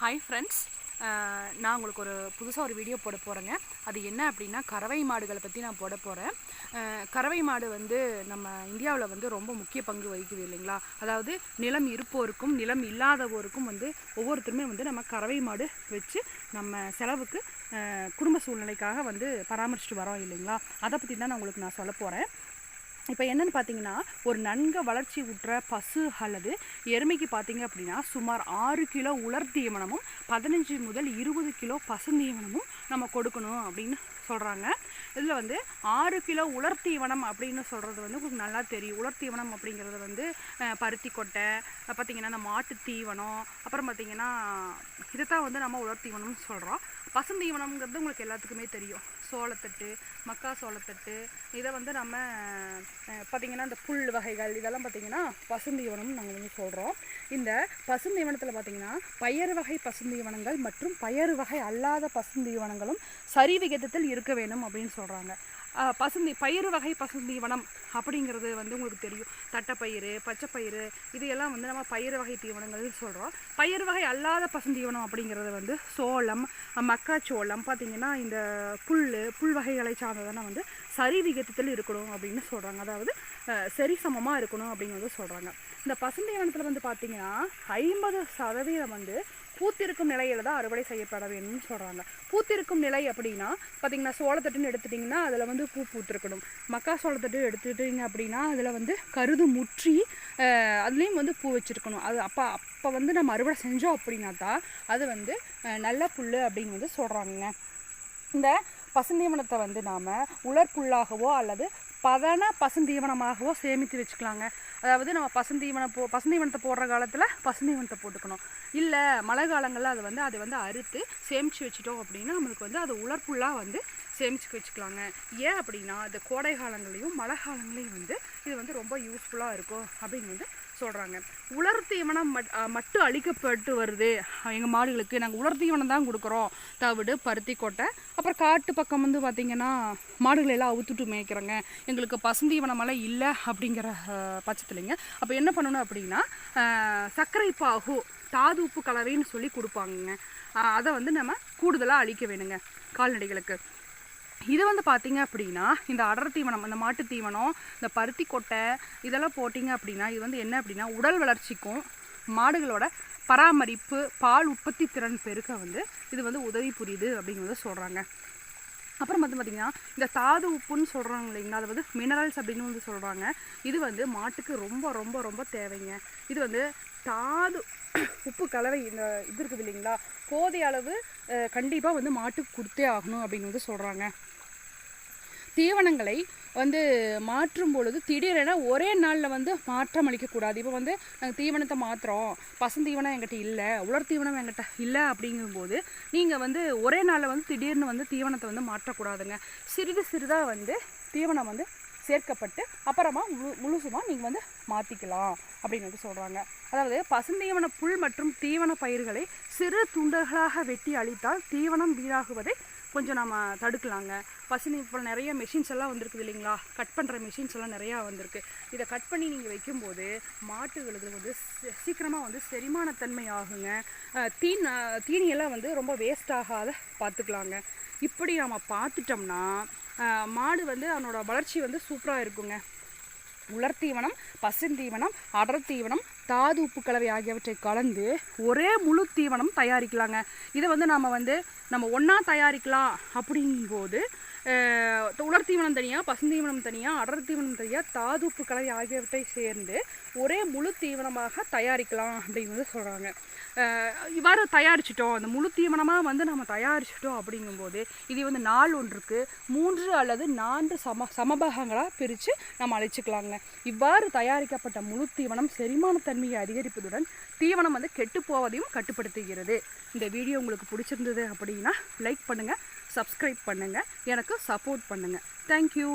Hi friends நான் உங்களுக்கு ஒரு புதுசாக ஒரு வீடியோ போட போகிறேங்க அது என்ன அப்படின்னா கறவை மாடுகளை பற்றி நான் போட போகிறேன் கறவை மாடு வந்து நம்ம இந்தியாவில் வந்து ரொம்ப முக்கிய பங்கு வகிக்குது இல்லைங்களா? அதாவது நிலம் இருப்போருக்கும் நிலம் இல்லாதவோருக்கும் வந்து ஒவ்வொருத்தருமே வந்து நம்ம கறவை மாடு வச்சு நம்ம செலவுக்கு குடும்ப சூழ்நிலைக்காக வந்து பராமரிச்சுட்டு வரோம் இல்லைங்களா? அதை பற்றி தான் நான் உங்களுக்கு நான் சொல்ல போகிறேன் இப்போ என்னென்னு பார்த்தீங்கன்னா ஒரு நன்கு வளர்ச்சி உற்ற பசு அல்லது எருமைக்கு பார்த்தீங்க அப்படின்னா சுமார் ஆறு கிலோ உலர் தீவனமும் பதினஞ்சு முதல் இருபது கிலோ பசுந்தீவனமும் நம்ம கொடுக்கணும் அப்படின்னு சொல்கிறாங்க இதில் வந்து ஆறு கிலோ உலர் தீவனம் அப்படின்னு சொல்கிறது வந்து உங்களுக்கு நல்லா தெரியும். உலர் தீவனம் அப்படிங்கிறது வந்து பருத்தி கொட்டை பார்த்திங்கன்னா பார்த்தீங்கன்னா இந்த மாட்டு தீவனம் அப்புறம் பார்த்தீங்கன்னா இதைத்தான் வந்து நம்ம உலர் தீவனம்னு சொல்கிறோம் பசுந்தீவனம்ங்கிறது உங்களுக்கு எல்லாத்துக்குமே தெரியும். சோளத்தட்டு மக்கா சோளத்தட்டு இதை வந்து நம்ம பார்த்திங்கன்னா பார்த்தீங்கன்னா இந்த புல் வகைகள் இதெல்லாம் பார்த்தீங்கன்னா பசுந்தீவனம்னு நாங்கள் வந்து சொல்கிறோம் இந்த பசுந்தீவனத்தில் பார்த்தீங்கன்னா பயறு வகை பசுந்தீவனங்கள் மற்றும் பயறு வகை அல்லாத பசுந்தீவனங்களும் சரி விகிதத்தில் இருக்க வேண்டும் அப்படின்னு சொல்கிறாங்க பசுந்தி பயிறு வகை பசுந்தீவனம் அப்படிங்கிறது வந்து உங்களுக்கு தெரியும். தட்டைப்பயிறு பச்சைப்பயிறு இதையெல்லாம் வந்து நம்ம பயிறு வகை தீவனங்கள்னு சொல்கிறோம் பயிறு வகை அல்லாத பசுந்தீவனம் அப்படிங்கிறது வந்து சோளம் மக்காச்சோளம் பார்த்தீங்கன்னா இந்த புல் புல் வகைகளை சார்ந்ததான வந்து சரி விகிதத்தில் இருக்கணும் அப்படின்னு சொல்கிறாங்க அதாவது சரி சமமாக இருக்கணும் அப்படின்னு வந்து சொல்கிறாங்க இந்த பசுந்தீவனத்தில் வந்து பார்த்தீங்கன்னா ஐம்பது சதவீதம் வந்து பூத்திருக்கும் நிலையில தான் அறுவடை செய்யப்பட வேணும்னு சொல்கிறாங்க பூத்திருக்கும் நிலை அப்படின்னா பார்த்தீங்கன்னா சோளத்தட்டுன்னு எடுத்துட்டிங்கன்னா அதில் வந்து பூ பூத்திருக்கணும். மக்கா சோளத்தட்டு எடுத்துட்டீங்க அப்படின்னா அதில் வந்து கருது முற்றி அதுலேயும் வந்து பூ வச்சுருக்கணும். அது அப்போ அப்போ வந்து நம்ம அறுவடை செஞ்சோம் அப்படின்னா தான் அது வந்து நல்ல புல் அப்படின்னு வந்து சொல்கிறாங்க இந்த பசுந்தீவனத்தை வந்து நாம் உலர்புல்லாகவோ அல்லது பதன பசுந்தீவனமாகவோ சேமித்து வச்சுக்கலாங்க. அதாவது நம்ம பசுந்தீவனம் போ பசுந்தீவனத்தை போடுற காலத்தில் பசுந்தீவனத்தை போட்டுக்கணும். இல்லை மழை காலங்களில் அதை வந்து அதை வந்து அறுத்து சேமித்து வச்சுட்டோம் அப்படின்னா நம்மளுக்கு வந்து அது உலர்புல்லாக வந்து சேமிச்சு வச்சுக்கலாங்க. ஏன் அப்படின்னா அது கோடை காலங்களையும் மழை காலங்களையும் வந்து இது வந்து ரொம்ப யூஸ்ஃபுல்லாக இருக்கும் அப்படின்னு வந்து சொல்கிறாங்க உலர் தீவனம் மட் மட்டும் அழிக்கப்பட்டு வருது. எங்கள் மாடுகளுக்கு நாங்கள் உலர் தீவனம் தான் கொடுக்குறோம். தவிடு பருத்தி கொட்டை அப்புறம் காட்டு பக்கம் வந்து பார்த்திங்கன்னா மாடுகளை எல்லாம் அவுத்துட்டு மேய்க்கிறோங்க. எங்களுக்கு பசுந்தீவனமெல்லாம் இல்லை அப்படிங்கிற அஹ், பட்சத்துலைங்க. அப்போ என்ன பண்ணணும் அப்படின்னா சர்க்கரை பாகு தாது உப்பு கலரின்னு சொல்லி கொடுப்பாங்கங்க. அதை வந்து நம்ம கூடுதலாக அழிக்க வேணுங்க. கால்நடைகளுக்கு. இது வந்து பார்த்தீங்க அப்படின்னா இந்த அடர் தீவனம் இந்த மாட்டு தீவனம் இந்த பருத்தி கொட்டை இதெல்லாம் போட்டிங்க அப்படின்னா இது வந்து என்ன அப்படின்னா உடல் வளர்ச்சிக்கும் மாடுகளோட பராமரிப்பு பால் உற்பத்தி திறன் பெருக்க வந்து இது வந்து உதவி புரியுது அப்படிங்கிறத சொல்கிறாங்க அப்புறம் வந்து பார்த்திங்கன்னா இந்த தாது உப்புன்னு சொல்கிறாங்க இல்லைங்களா? அது வந்து மினரல்ஸ் அப்படின்னு வந்து சொல்கிறாங்க இது வந்து மாட்டுக்கு ரொம்ப ரொம்ப ரொம்ப தேவைங்க. இது வந்து தாது உப்பு கலவை இந்த இது இருக்குது இல்லைங்களா? போதிய அளவு கண்டிப்பாக வந்து மாட்டுக்கு கொடுத்தே ஆகணும் அப்படின்னு வந்து சொல்கிறாங்க தீவனங்களை வந்து மாற்றும் பொழுது திடீரென ஒரே நாளில் வந்து மாற்றம் அளிக்கக்கூடாது. இப்போ வந்து நாங்கள் தீவனத்தை மாற்றுறோம் பசுந்தீவனம் எங்கிட்ட இல்லை உலர் தீவனம் எங்கிட்ட இல்லை அப்படிங்கும்போது நீங்கள் வந்து ஒரே நாளில் வந்து திடீர்னு வந்து தீவனத்தை வந்து மாற்றக்கூடாதுங்க. சிறிது சிறிதாக வந்து தீவனம் வந்து சேர்க்கப்பட்டு அப்புறமா முழு முழுசுமாக நீங்கள் வந்து மாற்றிக்கலாம் அப்படின்னு சொல்கிறாங்க அதாவது பசுந்தீவன புல் மற்றும் தீவன பயிர்களை சிறு துண்டுகளாக வெட்டி அழித்தால் தீவனம் வீணாகுவதை கொஞ்சம் நம்ம தடுக்கலாங்க. பசுனி இப்போ நிறைய மெஷின்ஸ் எல்லாம் வந்திருக்குது இல்லைங்களா? கட் பண்ணுற மெஷின்ஸ் எல்லாம் நிறையா வந்திருக்கு. இதை கட் பண்ணி நீங்கள் வைக்கும்போது மாட்டுகளுக்கு வந்து சீக்கிரமாக வந்து செரிமானத்தன்மை ஆகுங்க. தீன் தீனியெல்லாம் வந்து ரொம்ப வேஸ்ட் ஆகாத பார்த்துக்கலாங்க இப்படி நம்ம பார்த்துட்டோம்னா மாடு வந்து அவனோட வளர்ச்சி வந்து சூப்பராக இருக்குங்க. உலர் தீவனம் பசுந்தீவனம் அடர் தீவனம் தாது உப்பு கலவை ஆகியவற்றை கலந்து ஒரே முழு தீவனம் தயாரிக்கலாங்க. இதை வந்து நம்ம வந்து நம்ம ஒன்றா தயாரிக்கலாம் அப்படிங்கும்போது உலர் தீவனம் தனியாக பசுந்தீவனம் தனியாக அடர் தீவனம் தனியாக தாதுப்பு கலை கலவை ஆகியவற்றை சேர்ந்து ஒரே முழு தீவனமாக தயாரிக்கலாம் அப்படிங்கிறது சொல்கிறாங்க இவ்வாறு தயாரிச்சிட்டோம். அந்த முழு தீவனமாக வந்து நம்ம தயாரிச்சிட்டோம் அப்படிங்கும்போது இது வந்து நாள் ஒன்றுக்கு மூன்று அல்லது நான்கு சம சமபாகங்களாக பிரித்து நம்ம அழைச்சிக்கலாங்க. இவ்வாறு தயாரிக்கப்பட்ட முழு தீவனம் செரிமானத்தன்மையை அதிகரிப்பதுடன் தீவனம் வந்து கெட்டு போவதையும் கட்டுப்படுத்துகிறது. இந்த வீடியோ உங்களுக்கு பிடிச்சிருந்தது அப்படின்னா லைக் பண்ணுங்கள் சப்ஸ்கிரைப் பண்ணுங்கள் எனக்கு சப்போர்ட் பண்ணுங்கள் தேங்க்யூ